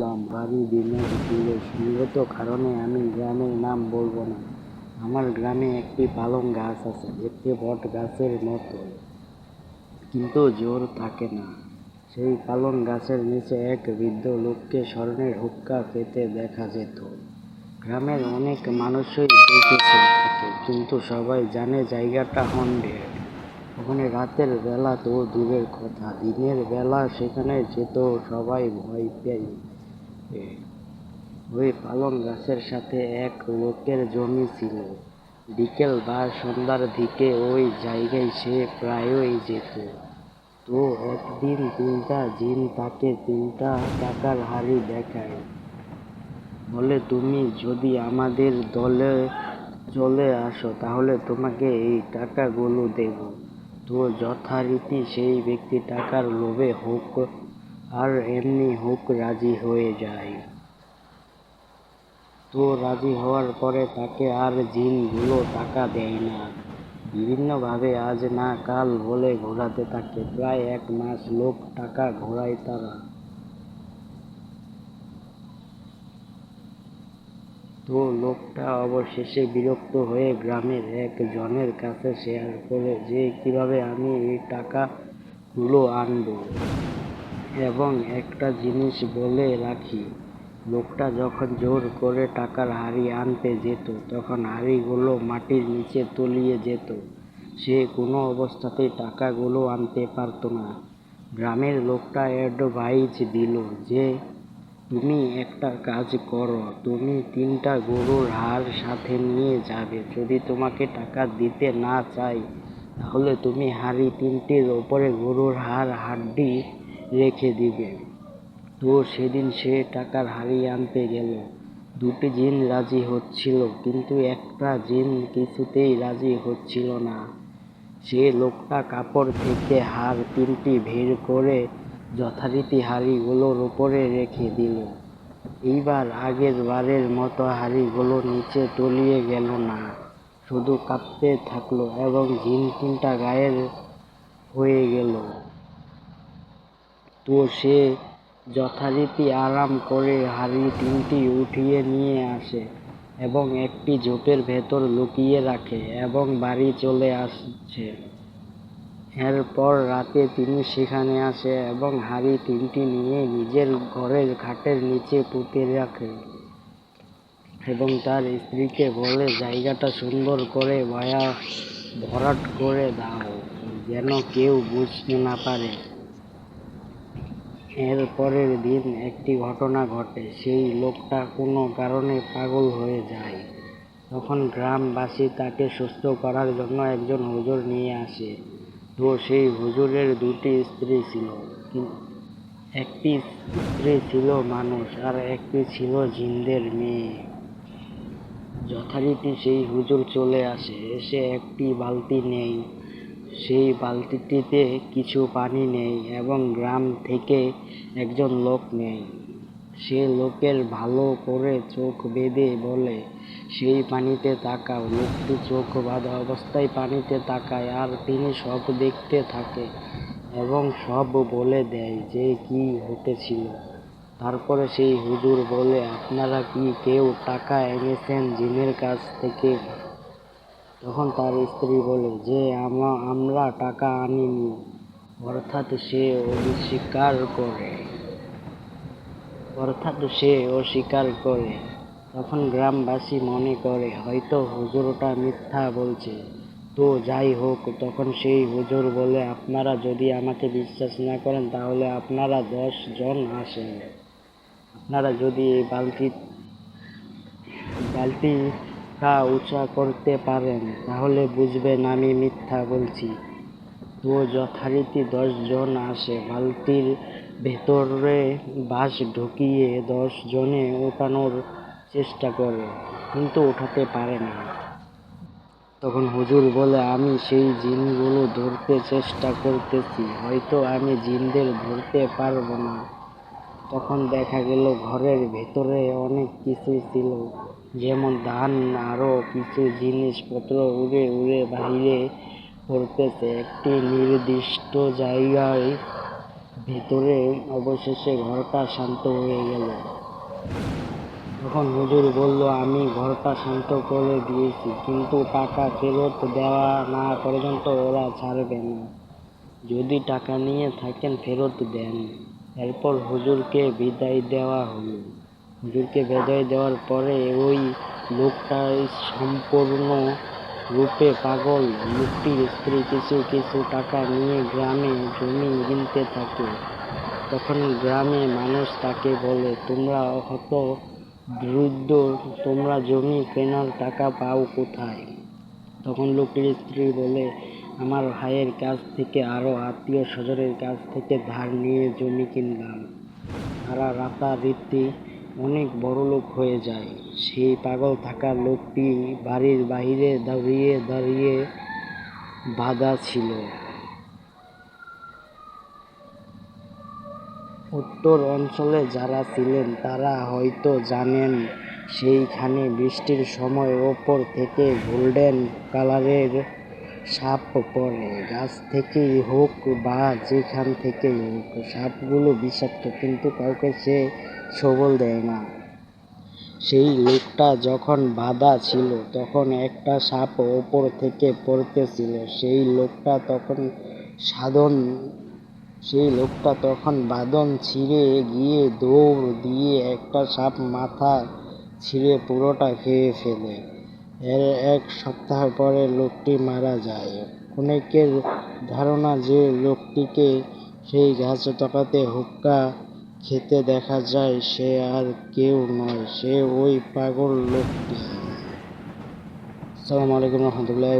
বাড়ি দিনের দিলে সঙ্গত কারণে আমি গ্রামের নাম বলব না। আমার গ্রামে একটি পালং গাছ আছে দেখতে বট গাছের মতো। কিন্তু জোর থাকে না। সেই পালং গাছের নিচে এক বৃদ্ধ লোককে স্বর্ণের হুক্কা পেতে দেখা যেত। গ্রামের অনেক মানুষই দেখেছে কিন্তু সবাই জানে জায়গাটা হন্ডেড ওখানে রাতের বেলা তো দূরের কথা, দিনের বেলা সেখানে যেত, সবাই ভয় পেয়ে ওই পালং গাছের সাথে এক লোকের জমি ছিল। বিকেল বা সন্ধ্যার দিকে ওই জায়গায় সে প্রায়ই যেত। তো একদিন তিনটা জিন তাকে তিনটা টাকার হাড়ি দেখায়। বলে, তুমি যদি আমাদের দলে চলে আসো, তাহলে তোমাকে এই টাকাগুলো দেব। তো যথারীতি সেই ব্যক্তি টাকার লোভে হোক আর এমনি হোক রাজি হয়ে যায়। তো রাজি হওয়ার পরে তাকে আর জিনগুলো টাকা দেয় না। বিভিন্নভাবে আজ না কাল বলে ঘোরাতে থাকে। প্রায় এক মাস লোক টাকা ঘোরায় তারা। তো লোকটা অবশেষে বিরক্ত হয়ে গ্রামের এক জনের কাছে শেয়ার করে যে, কীভাবে আমি এই টাকাগুলো আনব? এবং একটা জিনিস বলে রাখি, লোকটা যখন জোর করে টাকার হাড়ি আনতে যেত, তখন হাড়িগুলো মাটির নিচে তলিয়ে যেত। সে কোনো অবস্থাতেই টাকাগুলো আনতে পারতো না। গ্রামের লোকটা অ্যাডভাইস দিল যে, তুমি একটা কাজ করো, তুমি তিনটা গরুর হাড় সাথে নিয়ে যাবে। যদি তোমাকে টাকা দিতে না চাই, তাহলে তুমি হাড়ি তিনটির ওপরে গরুর হাড়, হাড্ডি রেখে দিবে। তো সেদিন সে টাকার হাড়ি আনতে গেল। দুটি জিন রাজি হচ্ছিল, কিন্তু একটা জিন কিছুতেই রাজি হচ্ছিল না। সে লোকটা কাপড় থেকে হাড় তিনটি বের করে যথারীতি হাড়িগুলোর উপরে রেখে দিল। এইবার আগের বারের মতো হাড়িগুলো নিচে তলিয়ে গেল না, শুধু কাঁপতে থাকল এবং জিন তিনটা গায়ের হয়ে গেল। তো সে যথারীতি আরাম করে হাড়ি তিনটি উঠিয়ে নিয়ে আসে এবং একটি ঝোপের ভেতর লুকিয়ে রাখে এবং বাড়ি চলে আসছে এরপর রাতে তিনি সেখানে আসে এবং হাড়ি তিনটি নিয়ে নিজের ঘরের খাটের নিচে পুঁতে রাখে এবং তার স্ত্রীকে বলে, জায়গাটা সুন্দর করে ভয়া ভরাট করে দাও, যেন কেউ বুঝতে না পারে। এর পরের দিন একটি ঘটনা ঘটে। সেই লোকটা কোনো কারণে পাগল হয়ে যায়। তখন গ্রামবাসী তাকে সুস্থ করার জন্য একজন হুজুর নিয়ে আসে। তো সেই হুজুরের দুটি স্ত্রী ছিল। একটি স্ত্রী ছিল মানুষ আর একটি ছিল জিন্দের মেয়ে। যথারীতি সেই হুজুর চলে আসে। এসে একটি বালতি নেই সেই বালতিটিতে কিছু পানি নেই এবং গ্রাম থেকে একজন লোক নেই। সে লোকের ভালো করে চোখ বেঁধে বলে, সেই পানিতে তাকাও। লোকটি চোখ বাঁধা অবস্থায় পানিতে তাকায় আর তিনি সব দেখতে থাকে এবং সব বলে দেয় যে কি হতেছিল তারপরে সেই হুজুর বলে, আপনারা কি কেউ টাকা এনেছেন জিনের কাছ থেকে? তখন তার স্ত্রী বলে, যে আমরা টাকা আনিনি, অর্থাৎ সে অস্বীকার করে। অর্থাৎ সে অস্বীকার করে। তখন গ্রামবাসী মনে করে, হয়তো হুজুরটা মিথ্যা বলছে। তো যাই হোক, তখন সেই হুজুর বলে, আপনারা যদি আমাকে বিশ্বাস না করেন, তাহলে আপনারা দশ জন আসেন। আপনারা যদি এই বালতি বালতিটা উঁচা করতে পারেন, তাহলে বুঝবেন আমি মিথ্যা বলছি। তো যথারীতি দশ জন আসে, বালতির ভেতরে বাঁশ ঢুকিয়ে দশ জনে ওঠানোর চেষ্টা করে, কিন্তু ওঠাতে পারে না। তখন হুজুর বলে, আমি সেই জিনগুলো ধরতে চেষ্টা করতেছি, হয়তো আমি জিনদের ধরতে পারব না। তখন দেখা গেল ঘরের ভেতরে অনেক কিছু ছিল। যেমন ধান, আরও কিছু জিনিসপত্র উড়ে উড়ে বাইরে পড়তেছে। একটি নির্দিষ্ট জায়গায় ভেতরে অবশেষে ঘরটা শান্ত হয়ে গেল। তখন হুজুর বলল, আমি ঘরটা শান্ত করে দিয়েছি, কিন্তু টাকা ফেরত দেওয়া না পর্যন্ত ওরা ছাড়বে না। যদি টাকা নিয়ে থাকেন, ফেরত দেন। এরপর হুজুরকে বিদায় দেওয়া হলো। হুজুরকে বিদায় দেওয়ার পরে ওই লোকটা সম্পূর্ণ রূপে পাগল। লোকটির স্ত্রী কিছু কিছু টাকা নিয়ে গ্রামে জমি কিনতে থাকে। তখন গ্রামে মানুষ তাকে বলে, তোমরা হত বৃদ্ধ, তোমরা জমি কেনার টাকা পাও কোথায়? তখন লোকটির স্ত্রী বলে আমার ভাইয়ের কাছ থেকে আরও আত্মীয় স্বজনের কাছ থেকে ধার নিয়ে জমি কিনলাম। তারা রাতারাতি অনেক বড়লোক হয়ে যায়। সেই পাগল থাকা লোকটি বাড়ির বাইরে দাঁড়িয়ে দাঁড়িয়ে বাধা ছিল। উত্তর অঞ্চলে যারা ছিলেন, তারা হয়তো জানেন, সেইখানে বৃষ্টির সময় ওপর থেকে গোল্ডেন কালারের সাপ পড়ে, গাছ থেকেই হোক বা যেখান থেকেই হোক, সাপগুলো বিষাক্ত, কিন্তু কাউকে সে সবল দেয় না। সেই লোকটা যখন বাধা ছিল, তখন একটা সাপ ওপর থেকে পড়তেছিল। সেই লোকটা তখন সাধন, সেই লোকটা তখন বাঁধন ছিঁড়ে গিয়ে দৌড় দিয়ে একটা সাপ মাথা ছিঁড়ে পুরোটা খেয়ে ফেলে। এর এক সপ্তাহ পরে লোকটি মারা যায়। অনেকের ধারণা যে লোকটিকে সেই গাছ তকাতে হুক্কা খেতে দেখা যায়, সে আর কেউ নয়, সে ওই পাগল লোকটি। আসসালামু আলাইকুম রহমতুল্লাহ